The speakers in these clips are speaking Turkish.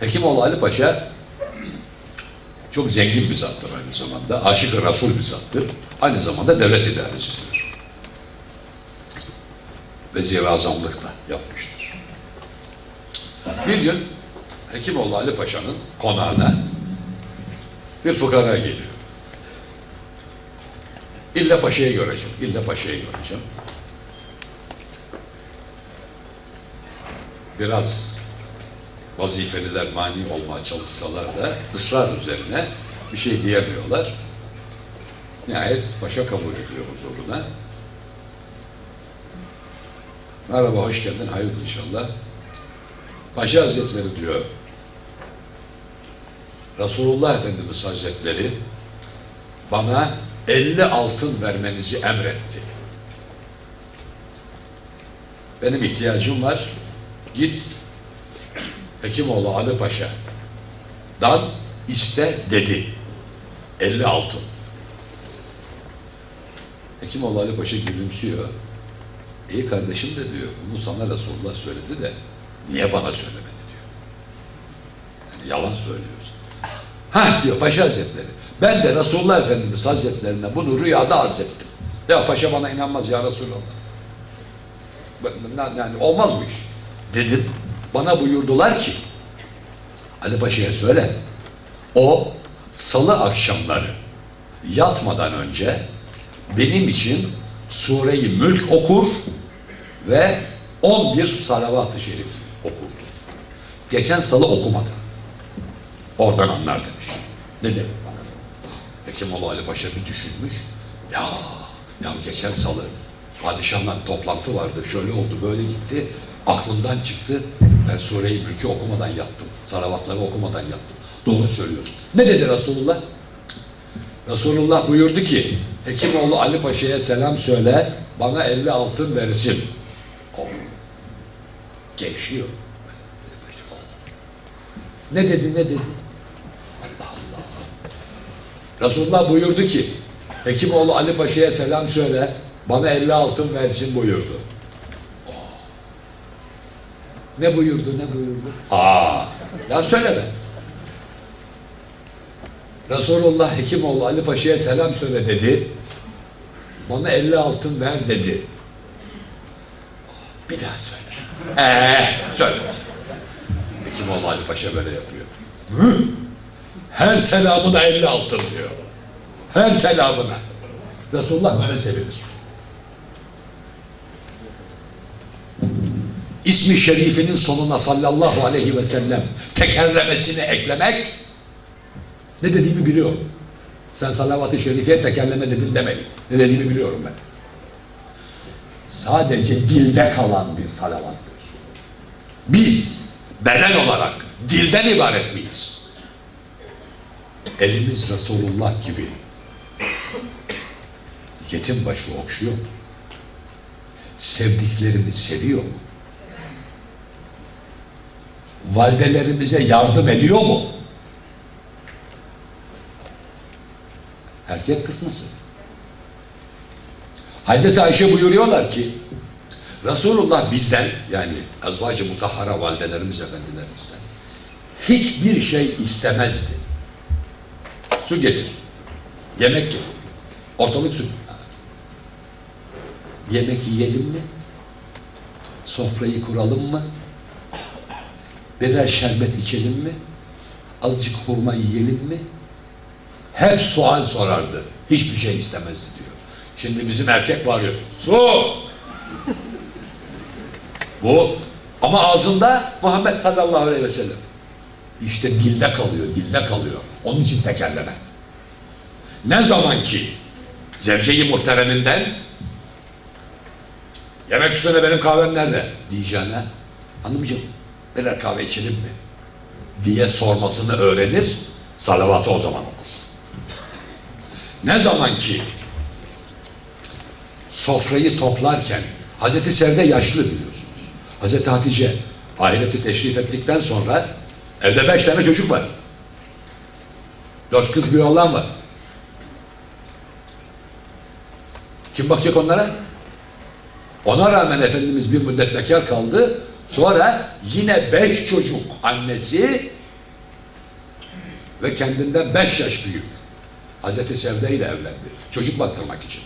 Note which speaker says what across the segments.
Speaker 1: Hekimoğlu Ali Paşa çok zengin bir zattır aynı zamanda. Aşık-ı Resul bir zattır. Aynı zamanda devlet idarecisidir. Vezir-i Azamlık da yapmıştır. Bir gün Hekimoğlu Ali Paşa'nın konağına bir fukara geliyor. İlle Paşa'yı göreceğim, İlle Paşa'yı göreceğim. Biraz vazifeliler mani olmaya çalışsalar da ısrar üzerine bir şey diyemiyorlar. Nihayet paşa kabul ediyor huzuruna. Merhaba, hoş geldin, hayırdır inşallah. Paşa Hazretleri diyor, Resulullah Efendimiz Hazretleri bana 50 altın vermenizi emretti. Benim ihtiyacım var. Git Hekimoğlu Ali Paşa'dan iste dedi. 50 altın. Hekimoğlu Ali Paşa gülümsüyor. İyi kardeşim de diyor, bunu sana Resulullah söyledi de niye bana söylemedi diyor. Yani yalan söylüyorsun. Ha diyor Paşa Hazretleri. Ben de Resulullah Efendimiz Hazretlerine bunu rüyada arz ettim. Ya paşa bana inanmaz ya Resulallah. Yani olmaz bu iş. Dedim. Bana buyurdular ki Ali Paşa'ya söyle. O salı akşamları yatmadan önce benim için Sure-i Mülk okur ve 11 salavat-ı şerif okurdu. Geçen salı okumadı. Oradan anlar demiş. Ne demek bana? Hekimoğlu Ali Paşa bir düşünmüş. Ya, ya geçen salı padişahla toplantı vardı. Şöyle oldu, böyle gitti. Aklımdan çıktı. Ben Sure-i Mülk'ü okumadan yattım. Salavatları okumadan yattım. Doğru söylüyorsun. Ne dedi Resulullah? Resulullah buyurdu ki Hekimoğlu Ali Paşa'ya selam söyle bana 50 altın versin. O gevşiyor. Ne dedi ne dedi? Allah Allah. Resulullah buyurdu ki Hekimoğlu Ali Paşa'ya selam söyle bana 50 altın versin buyurdu. Ne buyurdu ne buyurdu? Aa, ya söyleme. Resulullah Hekimoğlu Ali Paşa'ya selam söyle dedi. Bana 50 altın ver dedi. Bir daha söyle. Eee söyle. Hekimoğlu Ali Paşa böyle yapıyor. Hı? Her selamına 50 altın diyor. Her selamına. Resulullah böyle sevinir. İsmi şerifinin sonuna sallallahu aleyhi ve sellem tekerlemesini eklemek ne dediğimi biliyorum. Sen salavat-ı şerifeye tekerleme dedin demeyin. Ne dediğimi biliyorum ben. Sadece dilde kalan bir salavattır. Biz beden olarak dilden ibaret miyiz? Elimiz Resulullah gibi yetim başı okşuyor mu? Sevdiklerini seviyor mu? Validelerimize yardım ediyor mu? Erkek kısmısı. Hazreti Ayşe buyuruyorlar ki Resulullah bizden yani azvacı mutahhara validelerimiz efendilerimizden hiçbir şey istemezdi. Su getir. Yemek getir. Ortalık su. Yemek yiyelim mi? Sofrayı kuralım mı? Birer şerbet içelim mi? Azıcık hurma yiyelim mi? Hep sual sorardı. Hiçbir şey istemezdi diyor. Şimdi bizim erkek bağırıyor. Su! Bu ama ağzında Muhammed sallallahu aleyhi ve sellem. İşte dilde kalıyor, dilde kalıyor. Onun için tekerleme. Ne zaman ki zevceyi muhtereminden yemek üstüne benim kahvem nerede? Diyeceğine hanımcığım birer kahve içelim mi? diye sormasını öğrenir, salavatı o zaman okur. Ne zaman ki sofrayı toplarken Hazreti Sevde yaşlı biliyorsunuz. Hazreti Hatice ahireti teşrif ettikten sonra evde beş tane çocuk var. Dört kız bir oğlan var. Kim bakacak onlara? Ona rağmen Efendimiz bir müddet bekar kaldı. Sonra yine beş çocuk annesi ve kendinden beş yaş büyük. Hazreti Sevde ile evlendi. Çocuk baktırmak için.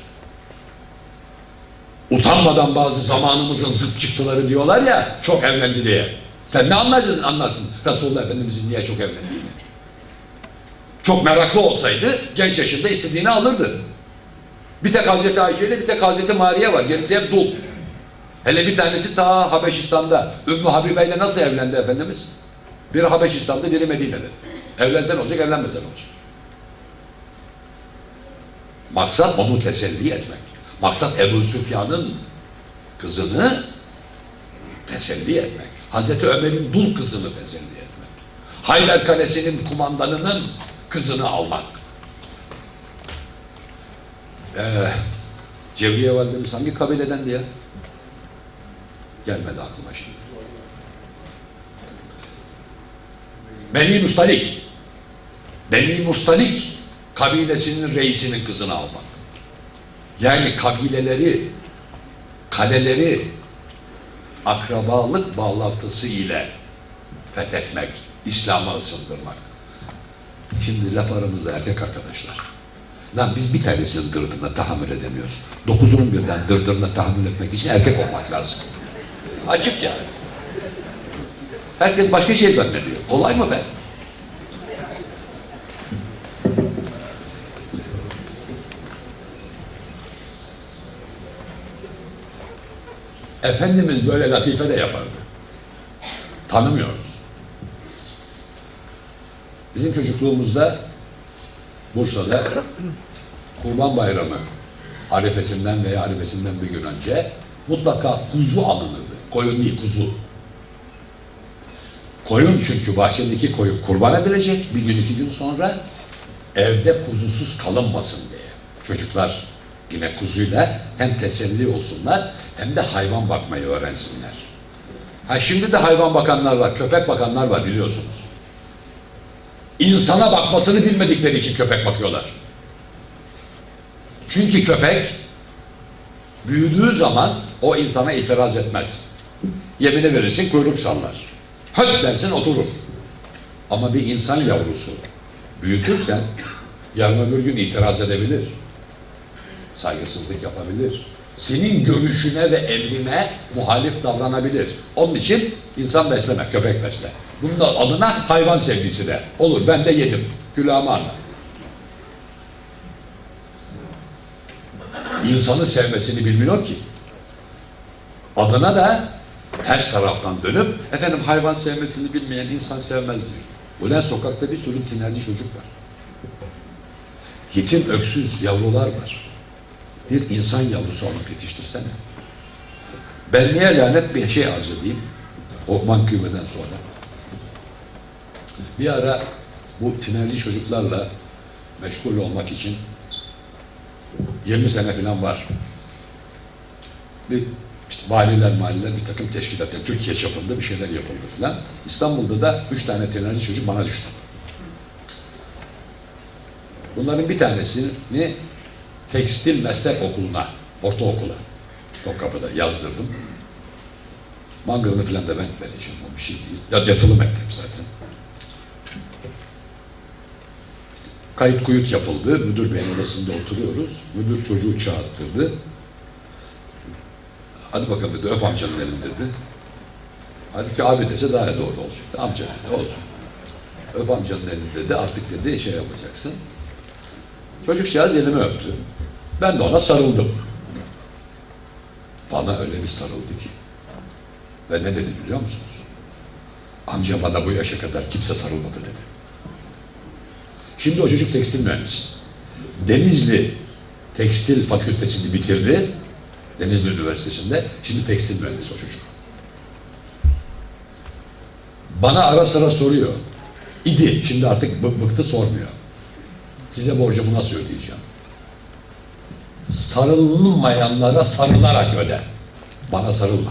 Speaker 1: Utanmadan bazı zamanımızın zıt çıktıları diyorlar ya çok evlendi diye. Sen ne anlarsın anlarsın Resulullah Efendimizin niye çok evlendiğini. Çok meraklı olsaydı genç yaşında istediğini alırdı. Bir tek Hazreti Ayşe ile bir tek Hazreti Mariye var. Gerisi hep dul. Hele bir tanesi ta Habeşistan'da. Ümmü Habibe ile nasıl evlendi Efendimiz? Biri Habeşistan'da, biri Medine'de. Evlensen olacak, evlenmesen olacak. Maksat onu teselli etmek. Maksat Ebu Süfyan'ın kızını teselli etmek. Hazreti Ömer'in dul kızını teselli etmek. Hayber Kalesi'nin kumandanının kızını almak. Ee, Cevriye validemiz hangi kabiledendi ya? Gelmedi aklıma şimdi. Beni Mustalik. Beni Mustalik kabilesinin reisinin kızını almak. Yani kabileleri, kaleleri akrabalık bağlantısı ile fethetmek, İslam'a ısındırmak. Şimdi laf aramızda erkek arkadaşlar. Lan biz bir tanesinin dırdırına tahammül edemiyoruz. Dokuzunun birden dırdırına tahammül etmek için erkek olmak lazım. Açık yani. Herkes başka şey zannediyor. Kolay mı be? Efendimiz böyle latife de yapardı. Tanımıyoruz. Bizim çocukluğumuzda Bursa'da Kurban Bayramı arifesinden veya arifesinden bir gün önce mutlaka kuzu alınırdı. Koyun değil kuzu. Koyun çünkü bahçedeki koyun kurban edilecek bir gün iki gün sonra evde kuzusuz kalınmasın diye. Çocuklar yine kuzuyla hem teselli olsunlar hem de hayvan bakmayı öğrensinler. Ha şimdi de hayvan bakanlar var, köpek bakanlar var biliyorsunuz. İnsana bakmasını bilmedikleri için köpek bakıyorlar. Çünkü köpek büyüdüğü zaman o insana itiraz etmez. Yemine verirsin kuyruk sallar. Hadi dersin oturur. Ama bir insan yavrusu büyütürsen yarın öbür gün itiraz edebilir. Saygısızlık yapabilir. Senin görüşüne ve emrine muhalif davranabilir. Onun için insan besleme, köpek besle. Bunun da adına hayvan sevgisi de. Olur ben de yedim. Külahımı anlat. İnsanı sevmesini bilmiyor ki. Adına da ters taraftan dönüp efendim hayvan sevmesini bilmeyen insan sevmez diyor. Ulan sokakta bir sürü tinerci çocuk var. Yetim öksüz yavrular var. Bir insan yavrusu alıp yetiştirsene. Ben niye lanet bir şey arz edeyim? O mankümeden sonra. Bir ara bu tinerci çocuklarla meşgul olmak için 20 sene falan var. Bir işte valiler maliler bir takım teşkilatlar Türkiye çapında bir şeyler yapıldı filan. İstanbul'da da üç tane tinerci çocuk bana düştü. Bunların bir tanesini tekstil meslek okuluna, ortaokula, Topkapı'da yazdırdım. Mangırını filan da ben vereceğim, o bir şey değil. Ya yatılı mektep zaten. Kayıt kuyut yapıldı. Müdür beyin odasında oturuyoruz. Müdür çocuğu çağırttırdı. Hadi bakalım dedi, öp amcanın elini dedi. Halbuki abi dese daha doğru olacaktı. Amca dedi, olsun. Öp amcanın elini dedi, artık dedi şey yapacaksın. Çocukcağız elimi öptü. Ben de ona sarıldım. Bana öyle bir sarıldı ki. Ve ne dedi biliyor musunuz? Amca bana bu yaşa kadar kimse sarılmadı dedi. Şimdi o çocuk tekstil mühendisi. Denizli Tekstil Fakültesini bitirdi. Denizli Üniversitesi'nde. Şimdi tekstil mühendisi o çocuk. Bana ara sıra soruyor. İdi. Şimdi artık bı- bıktı sormuyor. Size borcumu nasıl ödeyeceğim? Sarılmayanlara sarılarak öde. Bana sarılma.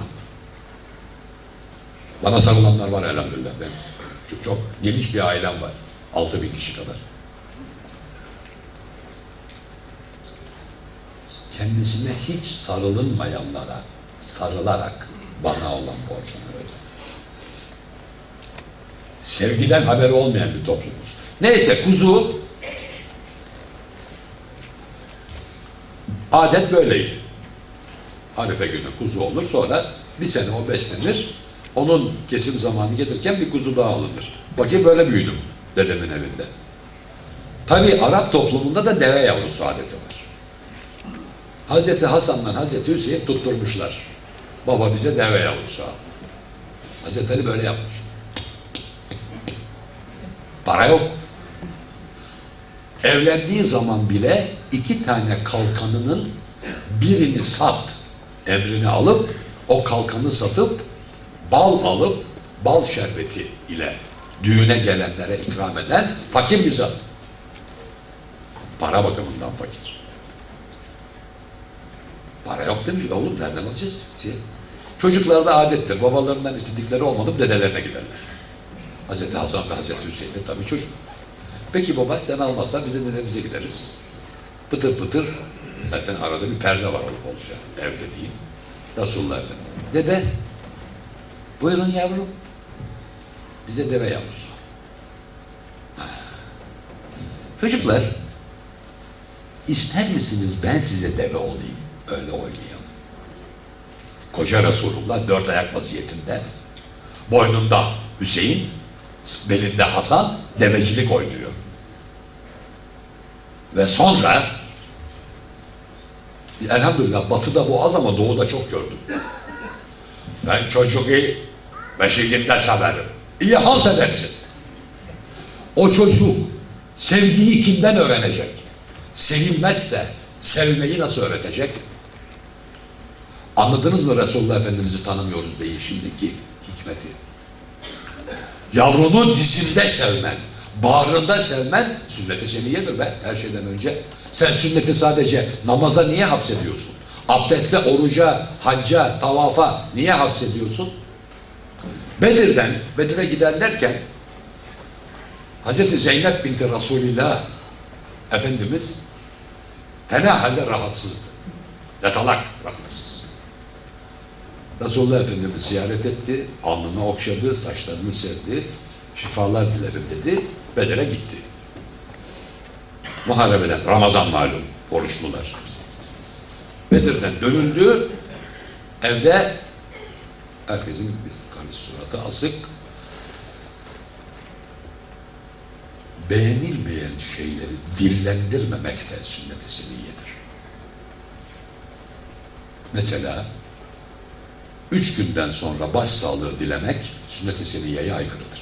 Speaker 1: Bana sarılanlar var elhamdülillah. Benim çok, çok geniş bir ailem var. Altı bin kişi kadar. Kendisine hiç sarılınmayanlara sarılarak bana olan borcunu öde. Sevgiden haberi olmayan bir toplumuz. Neyse kuzu adet böyleydi. Harife günü kuzu olur sonra bir sene o beslenir. Onun kesim zamanı gelirken bir kuzu daha alınır. Bakayım böyle büyüdüm dedemin evinde. Tabi Arap toplumunda da deve yavrusu adeti var. Hazreti Hasan'la Hazreti Hüseyin tutturmuşlar. Baba bize deve yavrusu al. Hazreti Ali böyle yapmış. Para yok. Evlendiği zaman bile iki tane kalkanının birini sat emrini alıp o kalkanı satıp bal alıp bal şerbeti ile düğüne gelenlere ikram eden fakir bir zat. Para bakımından fakir. Para yok demiş. Oğlum nereden alacağız? Şey, Çocuklarda adettir. Babalarından istedikleri olmadı dedelerine giderler. Hazreti Hasan ve Hazreti Hüseyin de tabii çocuk. Peki baba sen almazsan biz de dedemize gideriz. Pıtır pıtır zaten arada bir perde var olup olacak. Evde değil. Resulullah Efendimiz. Dede buyurun yavrum. Bize deve yavrusu. Çocuklar ister misiniz ben size deve olayım? Öyle oynayalım. Koca Resulullah dört ayak vaziyetinde boynunda Hüseyin belinde Hasan devecilik oynuyor. Ve sonra elhamdülillah batıda bu az ama doğuda çok gördüm. Ben çocuğu meşiginde severim. İyi halt edersin. O çocuk sevgiyi kimden öğrenecek? Sevilmezse sevmeyi nasıl öğretecek? Anladınız mı Resulullah Efendimiz'i tanımıyoruz değil şimdiki hikmeti? Yavrunu dizinde sevmen, bağrında sevmen sünnet-i seniyedir be her şeyden önce. Sen sünneti sadece namaza niye hapsediyorsun? Abdeste, oruca, hacca, tavafa niye hapsediyorsun? Bedir'den, Bedir'e giderlerken Hazreti Zeynep binti Resulillah Efendimiz fena halde rahatsızdı. Yatalak rahatsız. Resulullah Efendimiz ziyaret etti, alnını okşadı, saçlarını sevdi, şifalar dilerim dedi, Bedir'e gitti. Muharebeden, Ramazan malum, oruçlular. Bedir'den dönüldü, evde herkesin bir kamis suratı asık, beğenilmeyen şeyleri dillendirmemek de sünnet-i seniyyedir. Mesela üç günden sonra başsağlığı dilemek sünnet-i seniyeye aykırıdır.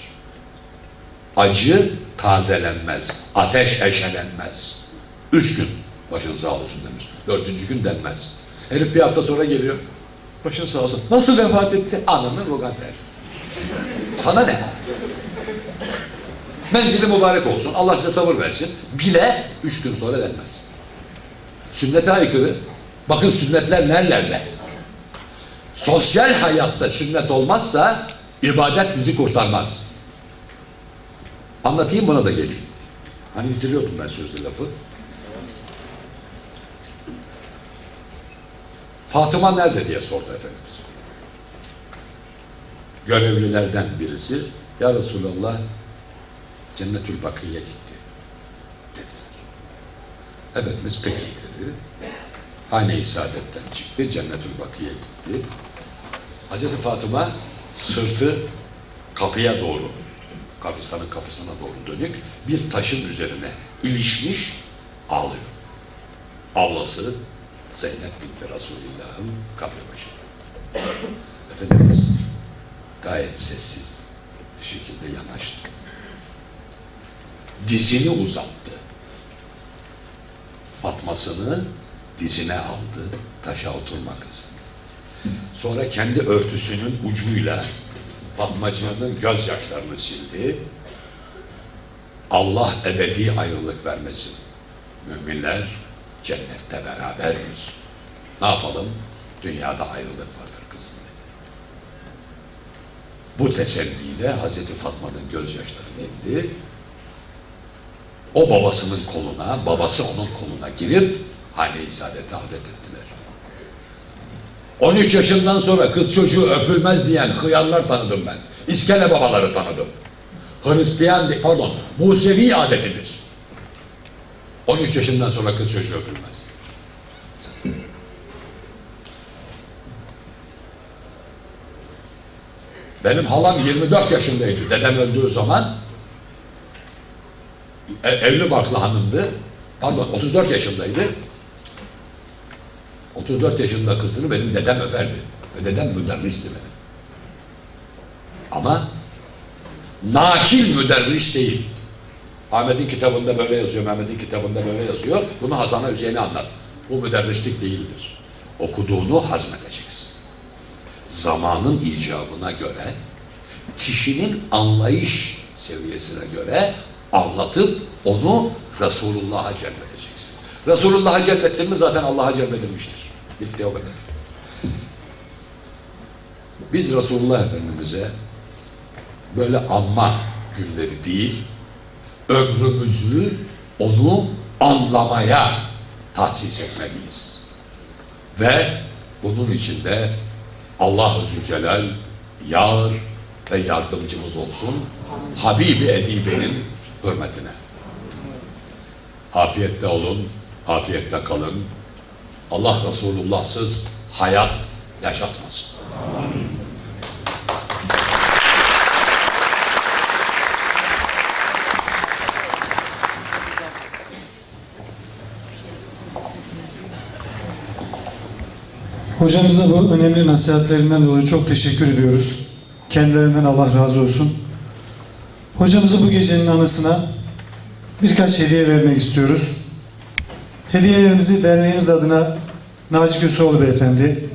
Speaker 1: Acı tazelenmez, ateş eşelenmez. Üç gün başın sağ olsun denir. Dördüncü gün denmez. Herif bir hafta sonra geliyor. Başın sağ olsun. Nasıl vefat etti? Ananın rogan der. Sana ne? Menzili mübarek olsun. Allah size sabır versin. Bile üç gün sonra denmez. Sünnete aykırı. Bakın sünnetler nerelerle. Sosyal hayatta sünnet olmazsa ibadet bizi kurtarmaz. Anlatayım buna da geleyim. Hani bitiriyordum ben sözlü lafı. Fatıma nerede diye sordu Efendimiz. Görevlilerden birisi Ya Resulallah Cennetül Bakı'ya gitti dediler. Efendimiz peki dedi. Hane-i Saadet'ten çıktı, Cennetül Bakı'ya gitti. Hazreti Fatıma sırtı kapıya doğru, kabristanın kapısına doğru dönük bir taşın üzerine ilişmiş ağlıyor. Ablası Zeynep binti Resulullah'ın kabri başında. Efendimiz gayet sessiz bir şekilde yanaştı. Dizini uzattı. Fatmasını dizine aldı, taşa oturmak üzere. Sonra kendi örtüsünün ucuyla Fatmacığının gözyaşlarını sildi. Allah ebedi ayrılık vermesin. Müminler cennette beraberdir. Ne yapalım? Dünyada ayrılık vardır kızım dedi. Bu teselliyle Hazreti Fatma'nın gözyaşları dindi. O babasının koluna, babası onun koluna girip hane-i saadete adet ettiler. 13 yaşından sonra kız çocuğu öpülmez diyen hıyarlar tanıdım ben. İskele babaları tanıdım. Hristiyan, pardon, Musevi adetidir. 13 yaşından sonra kız çocuğu öpülmez. Benim halam 24 yaşındaydı. Dedem öldüğü zaman e, evli barklı hanımdı. Pardon 34 yaşındaydı. 34 yaşında kızını benim dedem öperdi. Ve dedem müderristi benim. Ama nakil müderris değil. Ahmet'in kitabında böyle yazıyor, Mehmet'in kitabında böyle yazıyor. Bunu Hasan'a Hüseyin'e anlat. Bu müderrislik değildir. Okuduğunu hazmedeceksin. Zamanın icabına göre, kişinin anlayış seviyesine göre anlatıp onu Resulullah'a celbedeceksin. Resulullah'a celbettin mi zaten Allah'a celbedilmiştir. Bitti o kadar. Biz Resulullah Efendimiz'e böyle anma günleri değil, ömrümüzü onu anlamaya tahsis etmeliyiz. Ve bunun içinde Allah-u Zülcelal yar ve yardımcımız olsun Habibi Edibe'nin hürmetine. Afiyette olun, afiyette kalın. Allah Resulullah'sız hayat yaşatmasın.
Speaker 2: Hocamıza bu önemli nasihatlerinden dolayı çok teşekkür ediyoruz. Kendilerinden Allah razı olsun. Hocamıza bu gecenin anısına birkaç hediye vermek istiyoruz. Hediyelerimizi derneğimiz adına Naci Köseoğlu Beyefendi,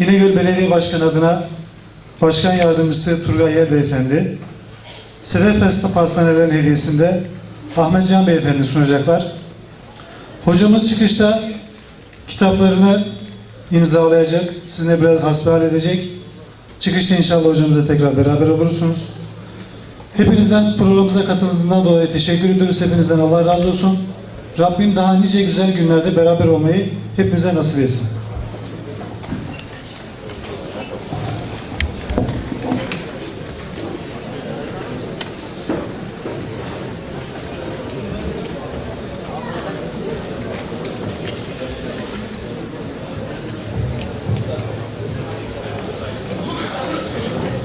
Speaker 2: İnegöl Belediye Başkanı adına Başkan Yardımcısı Turgay Yer Beyefendi, Sedef Pasta Pastanelerin hediyesinde Ahmet Can Beyefendi sunacaklar. Hocamız çıkışta kitaplarını imzalayacak, sizinle biraz hasbihal edecek. Çıkışta inşallah hocamızla tekrar beraber olursunuz. Hepinizden programımıza katıldığınızdan dolayı teşekkür ediyoruz. Hepinizden Allah razı olsun. Rabbim daha nice güzel günlerde beraber olmayı hepimize nasip etsin.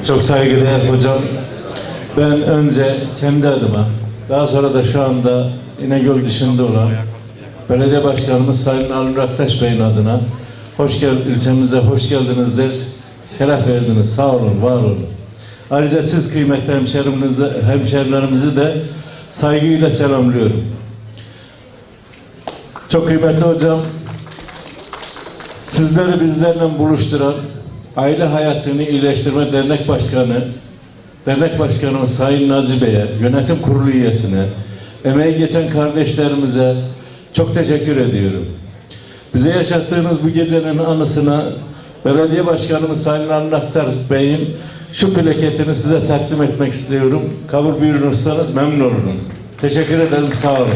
Speaker 3: Çok saygıdeğer hocam. Ben önce kendi adıma, daha sonra da şu anda İnegöl dışında olan Belediye Başkanımız Sayın Alın Raktaş Bey'in adına hoş gel ilçemize hoş geldiniz der. Şeref verdiniz. Sağ olun, var olun. Ayrıca siz kıymetli hemşehrimizi, hemşerilerimizi de saygıyla selamlıyorum. Çok kıymetli hocam, Sizleri bizlerle buluşturan Aile Hayatını İyileştirme Dernek Başkanı, Dernek Başkanımız Sayın Naci Bey'e, yönetim kurulu üyesine, emeği geçen kardeşlerimize çok teşekkür ediyorum. Bize yaşattığınız bu gecenin anısına Belediye Başkanımız Sayın Avni Aktar Bey'in şu plaketini size takdim etmek istiyorum. Kabul buyurursanız memnun olurum. Teşekkür ederim, sağ olun.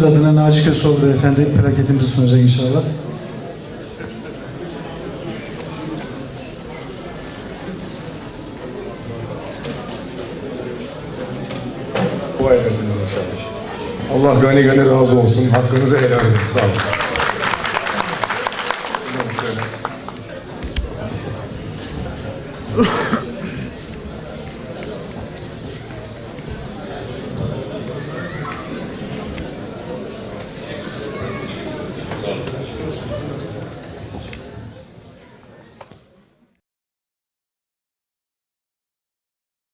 Speaker 2: Derneğimiz adına Naci Köseoğlu Beyefendi plaketimizi sunacak inşallah.
Speaker 4: Dua edersiniz inşallah. Allah gani gani razı olsun. Hakkınızı helal edin. Sağ olun.